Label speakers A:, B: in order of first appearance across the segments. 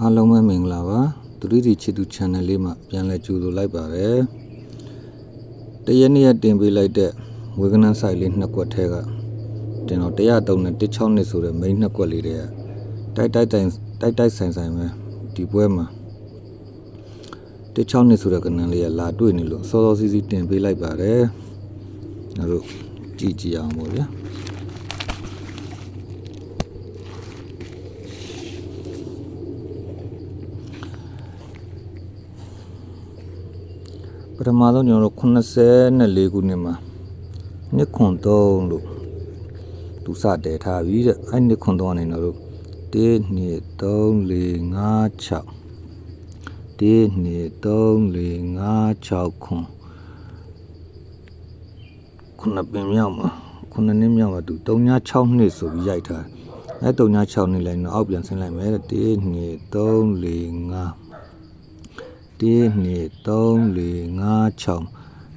A: အားလုံးပဲမင်္ဂလာပါသူရိတီချစ်သူ channel လေးမှာပြန်လဲကြိုဆိုလိုက်ပါတယ်တရက်နေ့ရက်တင်ပေးလိုက်တဲ့ဝေကနန်းဆိုင်လေးနှစ်ကွက်ထဲကကျွန်တော်103နဲ့16နှစ်ဆိုတဲ့ main နှစ်ကွက်လေးတွေကတိုက်တိုက်တိုင်တိုက်တိုက်ဆိုင်ဆိုင်ပဲဒီပွဲမှာ16နှစ်ဆိုတဲ့ကနန်းလေးကလာတွေ့နေလို့စောစောစီးစီးတင်ပေးလိုက်ပါတယ်ကျွန်တော်တို့ကြည့်ကြည့်အောင်ပေါ့ဗျာ ထမဆုံးကျွန်တော်တို့84ခုနှစ်မှာနှစ်ခွန်3လို့သူစတည်ထားပြီတဲ့အဲ့နှစ်ခွန်3ကနေတော့တို့1 2 3 4 5 6 1 2 3 4 5 6ခွန်ခုနှစ်ပင်မြောက်မှာခုနှစ်နှစ်မြောက်မှာသူ3 6နှစ်ဆိုပြီးရိုက်ထားတယ်အဲ့3 6နှစ်လိုက်တော့အောက်ပြန်ဆင်းလိုက်မယ်တဲ့1 2 3 4 5 1 2 3 4 5 6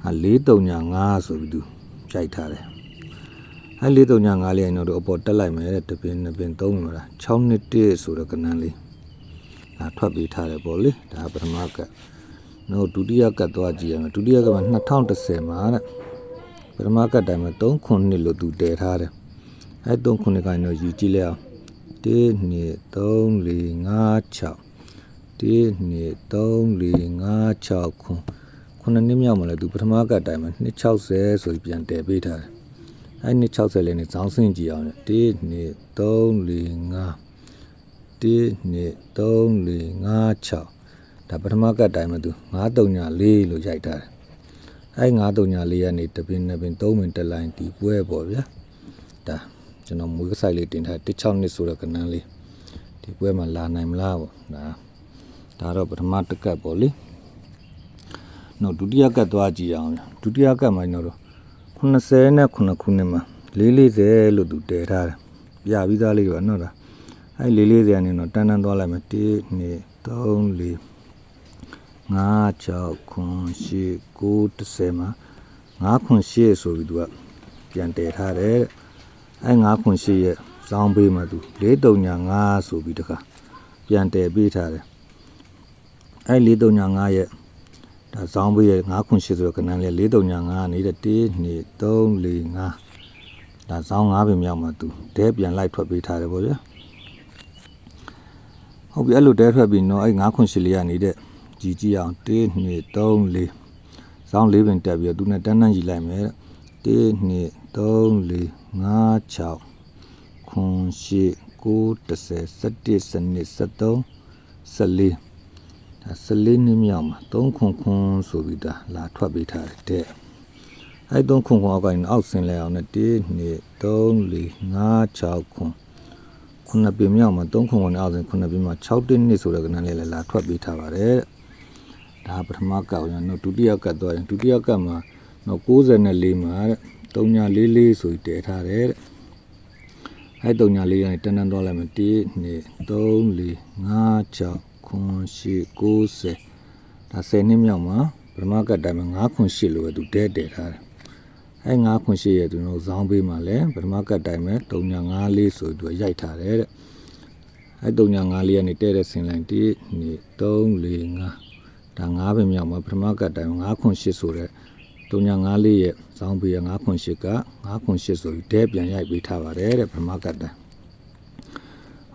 A: အ435ဆိုပြီးသူကြိုက်ထားတယ်အဲ435လေးရင်တော့အပေါ်တက်လိုက်မယ်တဲ့တပင်နှစ်ပင်သုံးလို့လား6နှစ်1ဆိုတော့ကနန်းလေးဒါထွက်ပေးထားတယ်ပေါ့လေဒါပထမကတ်နောက်ဒုတိယကတ်သွားကြည့်ရမယ်ဒုတိယကတ်မှာ2010မှာတဲ့ပထမကတ်တိုင်းမှာ3ခုနှစ်လို့သူတည်ထားတယ်အဲ3ခုနှစ်ကိုင်းတော့ယူကြည့်လိုက်အောင်1 2 3 4 5 6 1 2 3 4 5 6ခုခုနှစ်နှစ်မြောက်မှာလဲသူပထမကတ်တိုင်းမှာ260ဆိုပြီးပြန်တည်ပေးထားတယ်အဲ260လေးနဲ့ဇောင်းဆင့်ကြည့်အောင်1 2 3 4 5 1 2 3 4 5 6ဒါပထမကတ်တိုင်းမှာသူ934လို့ရိုက်ထားတယ်အဲ934ကနေတပင်နှစ်ပင်3ပင်တက်လိုက်ဒီပွဲပေါ့ဗျာဒါကျွန်တော်မွေးကဆိုင်လေးတင်ထား16နှစ်ဆိုတဲ့ကနန်းလေးဒီပွဲမှာလာနိုင်မလားပေါ့ဒါ ဒါတော့ပထမတစ်ကတ်ပေါ့လေနောက်ဒုတိယကတ်သွားကြည့်အောင်ဒုတိယကတ်မှာတော့80နဲ့9ခုနှစ်မှာ440လို့သူတည်ထားတယ်ပြပြီးသားလေးပါနော်ဒါအဲ440ကနေတော့တန်းတန်းသွားလိုက်မယ်1 2 3 4 5 6ခွန်8 9 10မှာ5ခွန်8ဆိုပြီးသူကပြန်တည်ထားတယ်အဲ5ခွန်8ရဲ့ဇောင်းပေးမှာသူ435ဆိုပြီးတခါပြန်တည်ပေးထားတယ် အဲ435ရဲ့ဒါဇောင်းပေးရဲ့5ခွန်8ဆိုတော့ကနန်းလေ435နေတဲ့1 2 3 4 5ဒါဇောင်း5ပင်မြောက်မှာသူဒဲပြန်လိုက်ထွက်ပေးထားတယ်ပေါ့ဗျာဟုတ်ပြီအဲ့လိုဒဲထွက်ပြီးတော့အဲ့5ခွန်8လေးရနေတဲ့ကြည်ကြည့်အောင်1 2 3 4ဇောင်း4ပင်တက်ပြီးတော့သူနဲ့တန်းတန်းကြည့်လိုက်မယ်1 2 3 4 5 6ခွန်8 9 10 11 12 13 14ဒါ 14နှစ်မြောက်မှာ3ခွန်ခွန်ဆိုပြီးဒါလာထွက်ပေးထားတယ်တဲ့အဲ3ခွန်ခွန်အောက်ကနေအောက်ဆင်းလဲအောင်နဲ့1 2 3 4 5 6ခွန်ခုနှစ်ပင်မြောက်မှာ3ခွန်ခွန်နဲ့အောက်ဆင်းခုနှစ်ပင်မှာ6တင်းနှစ်ဆိုတဲ့ကဏ္ဍလေးလည်းလာထွက်ပေးထားပါတယ်တဲ့ဒါပထမကတ်အောင်နော်ဒုတိယကတ်သွားရင်ဒုတိယကတ်မှာနော်94မှာတဲ့344ဆိုပြီးတည်ထားတယ်တဲ့အဲ344ကနေတန်းတန်းသွားလိုက်မယ်1 2 3 4 5 6 ခွန်ရှိ90ဒါ10နှစ်မြောက်မှာပထမကတ်တိုင်းမှာ9ခွန်ရှိလို့ပဲသူတဲတဲထားတယ်အဲ9ခွန်ရှိရဲ့သူတို့ဇောင်းပေးမှာလဲပထမကတ်တိုင်းမှာ354ဆိုသူရိုက်ထားတယ်တဲ့အဲ354ကနေတဲတဲ့ဆင်လိုက်1 2 3 4 5ဒါ9ပဲမြောက်မှာပထမကတ်တိုင်း9ခွန်ရှိဆိုတဲ့354ရဲ့ဇောင်းပေးရ9ခွန်ရှိက9ခွန်ရှိဆိုပြီးတဲပြန်ရိုက်ပေးထားပါတယ်တဲ့ပထမကတ်တိုင်း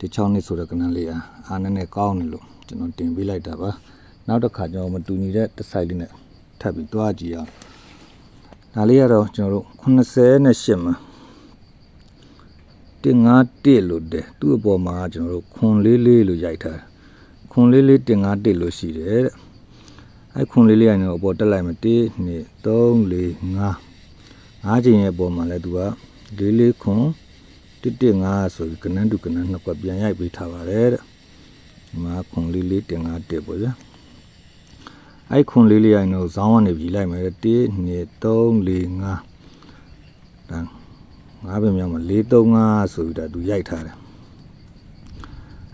A: ဒီ6နှစ်ဆိုတဲ့ကနန်းလေးအားအားနဲ့နဲ့ကောင်းနေလို့ကျွန်တော်တင်ပေးလိုက်တာပါနောက်တစ်ခါကျွန်တော်မတူညီတဲ့တစ်ဆိုင်လေးနဲ့ထပ်ပြီးတွားကြည့်အောင်ဒါလေးကတော့ကျွန်တော်တို့88မှာတင်51လို့တဲ့သူ့အပေါ်မှာကျွန်တော်တို့ခွန်လေးလေးလို့ရိုက်ထားတယ်ခွန်လေးလေးတင်51လို့ရှိတယ်တဲ့အဲခွန်လေးလေးကနေအပေါ်တက်လိုက်မှာ1 2 3 4 5 5ချိန်ရဲ့အပေါ်မှာလဲသူကလေးလေးခွန် 115ဆိုပြီးကနန်းတူကနန်းနှစ်ကွက်ပြန်ရိုက်ပေးထားပါတယ်တဲ့ဒီမှာခွန်လေးလေးတင်ငါတက်ပေါ့ဗျာအဲ့ခွန်လေးလေးရိုင်းတော့ဇောင်းကနေပြီးလိုက်မယ်1 2 3 4 5ဒါငါးပင်မြောက်မှာ4 3 5ဆိုပြီးတော့သူရိုက်ထားတယ်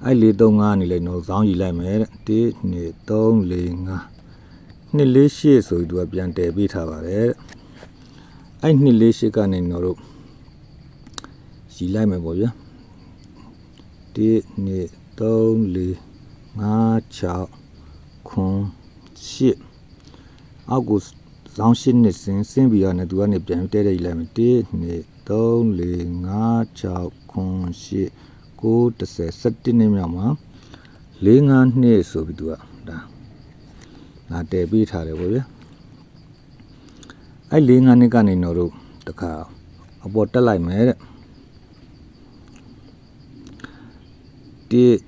A: အဲ့4 3 5နေလဲတော့ဇောင်းယူလိုက်မယ်တဲ့1 2 3 4 5နှစ်လေးရှေ့ဆိုပြီးသူကပြန်တည်ပေးထားပါတယ်တဲ့အဲ့နှစ်လေးရှေ့ကနေတော့ တို့ယူလိုက်မယ်ပေါ့ဗျာ1 2 3 4 5 6ခွန်8အောက်ကိုဇောင်း8နှစ်စင်းစင်းပြီးတော့ねသူကနေပြန်တဲတဲလိုက်မယ်1 2 3 4 5 6ခွန်8 9 10 17နှစ်မြောက်မှာ4 5နှစ်ဆိုပြီးသူကဒါလာတဲပေးထားတယ်ဗောဗျာအဲ့4 5နှစ်ကနေတော့တို့တခါအပေါ်တက်လိုက်မယ်တဲ့ 1 2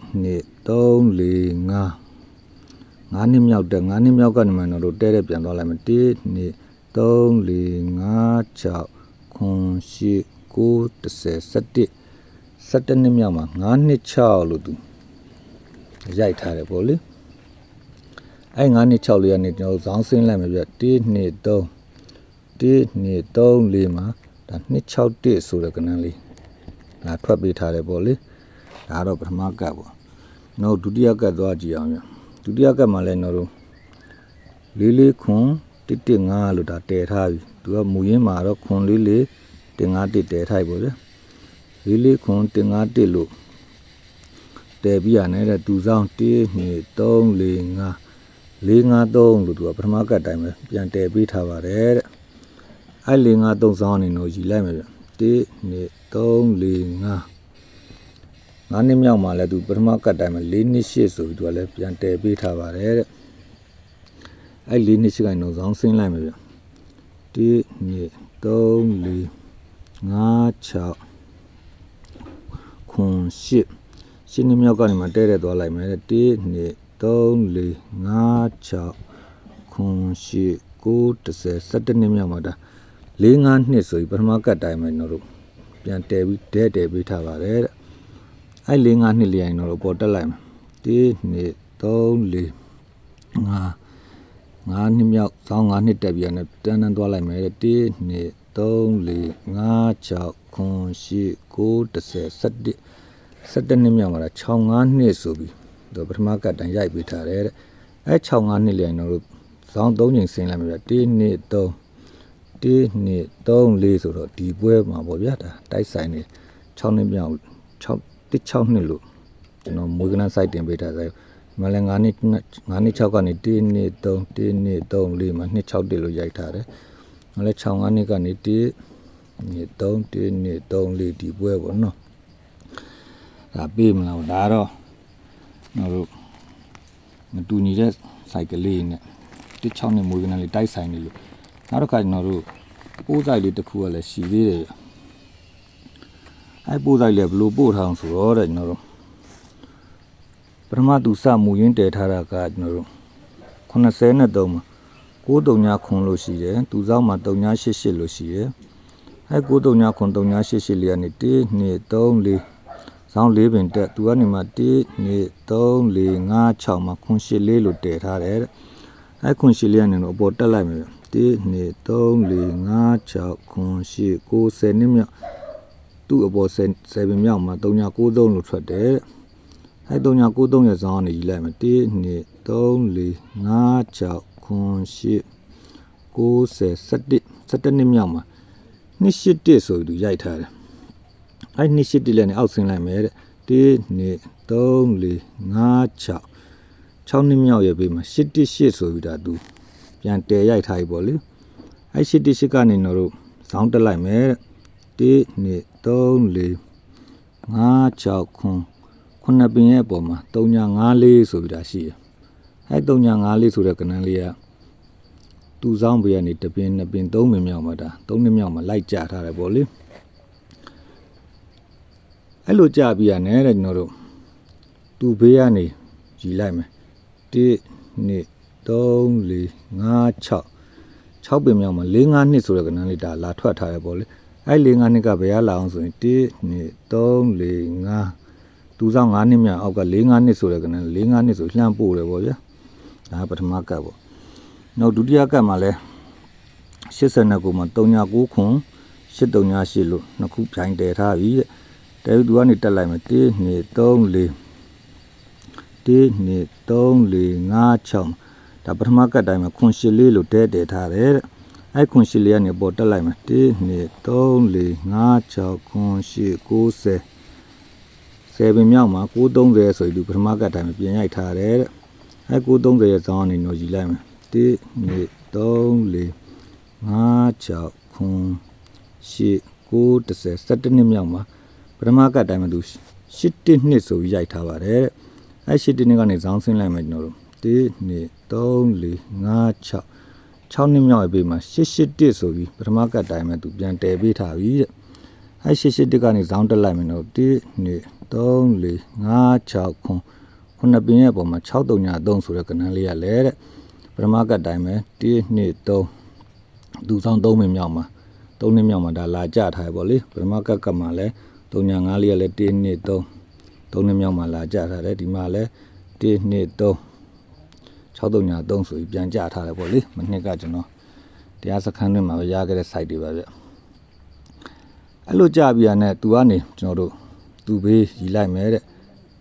A: 3 4 5 5နှစ်မြောက်တက်5နှစ်မြောက်ကနေမှတော့တို့တဲတဲ့ပြန်သွားလိုက်မယ်1 2 3 4 5 6ခွန်8 9 10 17 17နှစ်မြောက်မှာ5နှစ်6လို့သူရိုက်ထားတယ်ပေါ့လေအဲ့5နှစ်6လေးကနေကျွန်တော်ဇောင်းဆင်းလိုက်မယ်ပြ1 2 3 1 2 3 4မှာဒါ2 6 1ဆိုတဲ့ကဏ္ဍလေးဒါထွက်ပေးထားတယ်ပေါ့လေ ဒါကတော့ပထမကတ်ပေါ့နောက်ဒုတိယကတ်သွားကြည့်အောင်ညဒုတိယကတ်မှာလည်းကျွန်တော်တို့လေးလေးခွန်115လို့ဒါတည်ထားပြီသူကမူရင်းမှာတော့ခွန်လေးလေး151တည်ထားပြီပေါ့ဗျလေးလေးခွန်151လို့တည်ပြီးရတယ်တဲ့သူဆောင်1 2 3 4 5 453လို့သူကပထမကတ်တိုင်းပဲပြန်တည်ပေးထားပါတယ်တဲ့အဲ့453ဆောင်အနေနဲ့ယူလိုက်မယ်ဗျ1 2 3 4 5 ငါးနှစ်မြောက်မှာလည်းသူပထမကတ်တိုင်းမှာ၄နှစ်ရှစ်ဆိုပြီးသူကလည်းပြန်တည်ပေးထားပါတယ်တဲ့အဲ့၄နှစ်ရှစ်ကိုင်းတော့ဇောင်းဆင်းလိုက်မယ်ဗျ1 2 3 4 5 6ခွန်8ရှင်းနှစ်မြောက်ကနေမှတဲတဲ့သွားလိုက်မယ်တဲ့1 2 3 4 5 6ခွန်8 9 10 17နှစ်မြောက်မှာဒါ၄၅နှစ်ဆိုပြီးပထမကတ်တိုင်းမှာကျွန်တော်တို့ပြန်တည်ပြီးတဲတည်ပေးထားပါတယ်တဲ့ အဲ့၄၅နှစ်လေးရင်တော့ပေါ်တက်လိုက်မယ်1 2 3 4 5 5နှစ်မြောက်ဇောင်း5နှစ်တက်ပြီးတော့တန်းတန်းသွားလိုက်မယ်1 2 3 4 5 6ခွန်8 9 10 17 17နှစ်မြောက်မှာ6 5နှစ်ဆိုပြီးတော့ပထမကတ်တန်ရိုက်ပေးထားတယ်တဲ့အဲ့6 5နှစ်လေးရင်တော့ဇောင်း3ချိန်ဆင်းလိုက်မယ်1 2 3 1 2 3 4ဆိုတော့ဒီပွဲမှာပေါ့ဗျာဒါတိုက်ဆိုင်နေ6နှစ်မြောက်6 16နှစ်လို့ကျွန်တော်မွေးကနန်း site တင်ပေးထားတယ်မလဲ9နှစ်9နှစ်6ကနေ1နှစ်3 1နှစ်3 4မှာ2 6တက်လို့ရိုက်ထားတယ်မလဲ6 9နှစ်ကနေ1နှစ်3 1နှစ်3 4ဒီပွဲပေါ့နော်ဒါပေးမလားဒါတော့ကျွန်တော်တို့မတူညီတဲ့ cycle လေးနဲ့16နှစ်မွေးကနန်းလေးတိုက်ဆိုင်နေလို့နောက်တစ်ခါကျွန်တော်တို့ပိုးဆိုင်လေးတစ်ခုကလည်းရှည်သေးတယ် အဲ့ပို့ဆိုင်လေဘလို့ပို့ထားအောင်ဆိုတော့တဲ့ကျွန်တော်တို့ပထမသူစမူရင်းတည်ထားတာကကျွန်တော်တို့83မှာ93ခွန်လို့ရှိတယ်သူစောက်မှာ3988လို့ရှိတယ်အဲ့93ခွန်3988လေးကနေ1 2 3 4စောင်း၄ပင်တက်သူကနေမှ1 2 3 4 5 6မှာခွန်8လေးလို့တည်ထားတယ်တဲ့အဲ့ခွန်8လေးကနေတော့အပေါ်တက်လိုက်မယ်1 2 3 4 5 6ခွန်8 9 10နှစ်မြောက် သူ့အပေါ်7မြောက်မှာ3993လို့ထွက်တယ်တဲ့အဲ3993ရဲ့ဇောင်းကနေယူလိုက်မယ်1 2 3 4 5 6ခွန်8 90 17 17နှစ်မြောက်မှာ281ဆိုပြီးသူရိုက်ထားတယ်အဲ281လည်းနဲ့အောက်ဆင်းလိုက်မယ်တဲ့1 2 3 4 5 6 6နှစ်မြောက်ရဲ့ဘေးမှာ88ဆိုပြီးဒါသူပြန်တည်ရိုက်ထားပြီပေါ့လေအဲ88ကနေတော့ဇောင်းတက်လိုက်မယ်တဲ့1 2 3 4 5 6ခွန်ခုနှစ်ပင်ရဲ့အပေါ်မှာ354ဆိုပြီးတာရှိတယ်။အဲ354ဆိုတဲ့ကဏ္ဍလေးကသူ့ဆောင်ဘေးကနေတပင်နှစ်ပင်သုံးပင်မြောက်မှာဒါသုံးနှစ်မြောက်မှာလိုက်ကြထားတယ်ပေါ့လေ။အဲ့လိုကြပြီးရတယ်တဲ့ကျွန်တော်တို့သူ့ဘေးကနေရီလိုက်မယ်1 2 3 4 5 6 6ပင်မြောက်မှာ4 5နှစ်ဆိုတဲ့ကဏ္ဍလေးဒါလာထွက်ထားတယ်ပေါ့လေ။ အဲ့၄၅နှစ်ကဘယ်ရလာအောင်ဆိုရင်1 2 3 4 5သူဆောင်9နှစ်မြောက်အောက်က4 5နှစ်ဆိုတဲ့ကနန်း4 5နှစ်ဆိုလှမ်းပို့တယ်ပေါ့ဗျာဒါကပထမကတ်ပေါ့နောက်ဒုတိယကတ်မှာလဲ89ကိုမှ39ခွန်838လို့နှစ်ခုဖြိုင်တည်ထားပြီတဲ့တဲသူကနေတက်လိုက်မယ်1 2 3 4 1 2 3 4 5 6ဒါပထမကတ်တိုင်းမှာခွန်8လေးလို့တဲတည်ထားတယ်တဲ့ အဲ့ခွန်8လေးကနေပေါ်တက်လိုက်မယ်1 2 3 4 5 6ခွန်8 90 7ပင်မြောက်မှာ930ဆိုပြီးပထမကတ်တိုင်းမှာပြင်ရိုက်ထားတယ်တဲ့အဲ930ရဲ့ဇောင်းအနေနဲ့ယူလိုက်မယ်1 2 3 4 5 6ခွန်8 9 10 17နှစ်မြောက်မှာပထမကတ်တိုင်းမှာသူ8တစ်နှစ်ဆိုပြီးရိုက်ထားပါတယ်တဲ့အဲ8တစ်နှစ်ကနေဇောင်းဆင်းလိုက်မယ်ကျွန်တော်တို့1 2 3 4 5 6 6နှစ်မြောက်ရဲ့ဘေးမှာ881ဆိုပြီးပထမကတ်တိုင်းမှာသူပြန်တည်ပေးထားပြီတဲ့အဲ881ကနေဇောင်းတက်လိုက်မယ်နော်1 2 3 4 5 6ခွန်ခုနှစ်ပင်ရဲ့အပေါ်မှာ633ဆိုတဲ့ကဏ္ဍလေးရလဲတဲ့ပထမကတ်တိုင်းပဲ1 2 3သူဆောင်3ပင်မြောက်မှာ3နှစ်မြောက်မှာဒါလာကြထားရပေါ့လေပထမကတ်ကမှာလဲ3ညာ5လေးရလဲ1 2 3 3နှစ်မြောက်မှာလာကြထားတယ်ဒီမှာလဲ1 2 3 63ညာ3ဆိုပြီးပြန်ကြထားတယ်ပေါ့လေမနှစ်ကကျွန်တော်တရားစခန်းတွင်မှာပဲရခဲ့တဲ့ site တွေပါဗျအဲ့လိုကြပြရနဲ့သူကနေကျွန်တော်တို့သူဘေးရီလိုက်မယ်တဲ့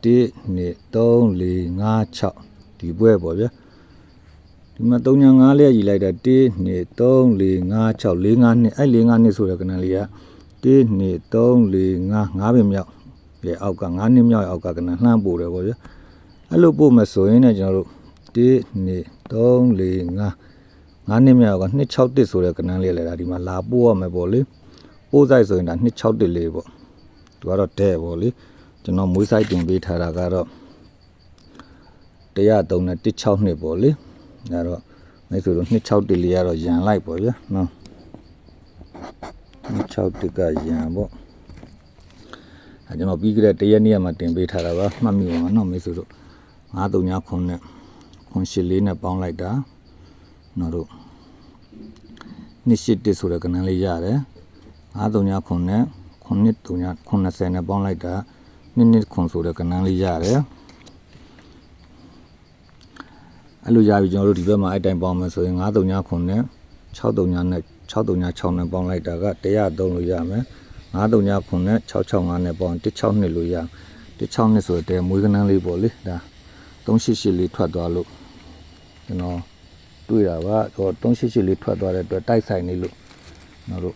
A: 1 2 3 4 5 6ဒီဘွဲပေါ့ဗျာဒီမှာ3ညာ5လေးရီလိုက်တာ1 2 3 4 5 6 4 5နှစ်အဲ့4 5နှစ်ဆိုတဲ့ကဏ္ဍလေးက1 2 3 4 5 5ပင်မြောက်ရဲ့အောက်က9နှစ်မြောက်ရဲ့အောက်ကကဏ္ဍလှမ်းပို့တယ်ပေါ့ဗျာအဲ့လိုပို့မယ်ဆိုရင်လည်းကျွန်တော်တို့ 1 2 3 4 5 9နှစ်မြောက်က261ဆိုတဲ့ကဏ္ဍလေးလေဒါဒီမှာလာပို့ရမယ်ပေါ့လေပို့ဆိုင်ဆိုရင်ဒါ261လေးပေါ့သူကတော့တဲ့ပေါ့လေကျွန်တော်မွေးဆိုင်တင်ပေးထားတာကတော့103နဲ့16နှစ်ပေါ့လေဒါတော့မိတ်ဆွေတို့261လေးကတော့ရန်လိုက်ပေါ့ဗျာနော်261ကရန်ပေါ့အဲကျွန်တော်ပြီးကြတဲ့တရက်နေ့မှတင်ပေးထားတာပါမှတ်မိပါမှာနော်မိတ်ဆွေတို့939ခုနဲ့ ခွန်ရှစ်လေးနဲ့ပေါင်းလိုက်တာနော်တို့နှစ်ရှစ်တစ်ဆိုတဲ့ကဏ္ဍလေးရတယ်939ခုနဲ့ခွန်နှစ်39ခွန်20နဲ့ပေါင်းလိုက်တာနှစ်နှစ်ခွန်ဆိုတဲ့ကဏ္ဍလေးရတယ်အဲ့လိုရပြီကျွန်တော်တို့ဒီဘက်မှာအဲ့တိုင်းပေါင်းမယ်ဆိုရင်939ခုနဲ့639နဲ့639နဲ့ပေါင်းလိုက်တာက103လို့ရမယ်939ခုနဲ့665နဲ့ပေါင်း162လို့ရ162နှစ်ဆိုတဲ့မွေးကဏ္ဍလေးပေါ့လေဒါ388လေးထွက်သွားလို့ ကျွန်တော်တွေ့တာပါဟို388လေးထွက်သွားတဲ့အတွက်တိုက်ဆိုင်နေလို့ကျွန်တော်တို့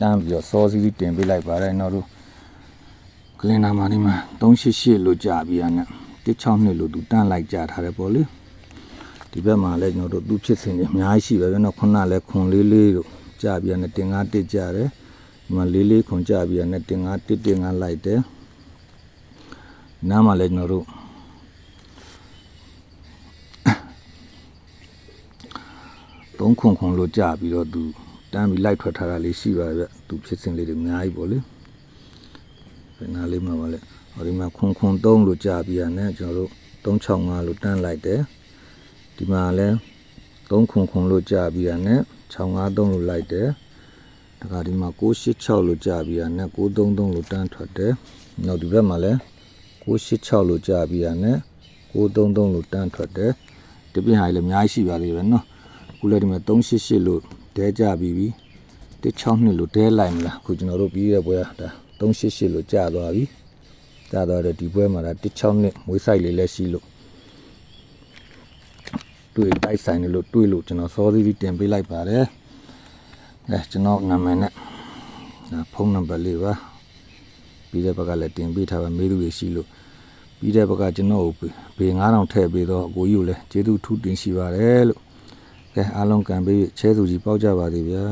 A: တန်းပြီးတော့စောစီးစီးတင်ပေးလိုက်ပါတယ်ကျွန်တော်တို့ကလင်နာမာဒီမှာ388လို့ကြာပြီးရနဲ့162လို့သူတန်းလိုက်ကြာထားတယ်ပေါ့လေဒီဘက်မှာလည်းကျွန်တော်တို့သူဖြစ်စဉ်တွေအများကြီးရှိပဲကျွန်တော်ခုနလည်းခွန်လေးလေးလို့ကြာပြီးရနဲ့တင်ကားတစ်ကြာတယ်ဒီမှာလေးလေးခွန်ကြာပြီးရနဲ့တင်ကားတစ်တင်ကားလိုက်တယ်နားမှာလည်းကျွန်တော်တို့ သုံးခွန်ခွန်လို့ကြာပြီးတော့သူတန်းပြီးလိုက်ထွက်ထားတာလေးရှိပါရဲ့သူဖြစ်စဉ်လေးတွေအများကြီးပေါ့လေဘယ်နာလေးမှာပါလဲဟောဒီမှာခွန်ခွန်3လို့ကြာပြီးရတယ်ကျွန်တော်တို့365လို့တန်းလိုက်တယ်ဒီမှာလဲ3ခွန်ခွန်လို့ကြာပြီးရတယ်653လို့လိုက်တယ်တခါဒီမှာ686လို့ကြာပြီးရတယ်933လို့တန်းထွက်တယ်နောက်ဒီဘက်မှာလဲ686လို့ကြာပြီးရတယ်933လို့တန်းထွက်တယ်ဒီပြင်ဟာလည်းအများကြီးရှိပါသေးတယ်နော် ခုလည်းဒီမှာ388လို့ဒဲကြပြီးပြီ162လို့ဒဲလိုက်မလားခုကျွန်တော်တို့ပြီးတဲ့ဘွဲဒါ388လို့ကြာသွားပြီကြာသွားတော့ဒီဘွဲမှာဒါ162မွေးဆိုင်လေးလည်းရှိလို့တွေ့တိုက်ဆိုင်နေလို့တွေ့လို့ကျွန်တော်စောစီးပြီးတင်ပေးလိုက်ပါတယ်အဲကျွန်တော်နာမည်နဲ့ဒါဖုန်းနံပါတ်လေးပါပြီးတဲ့ဘက်ကလည်းတင်ပေးထားပါမေးသူတွေရှိလို့ပြီးတဲ့ဘက်ကကျွန်တော်ကိုဘေ9000ထည့်ပေးတော့အကိုကြီးကိုလည်းကျေးဇူးထူးတင်ရှိပါတယ်လို့ ကဲအားလုံးကံပေးချဲသူကြီးပေါက်ကြပါသေးဗျာ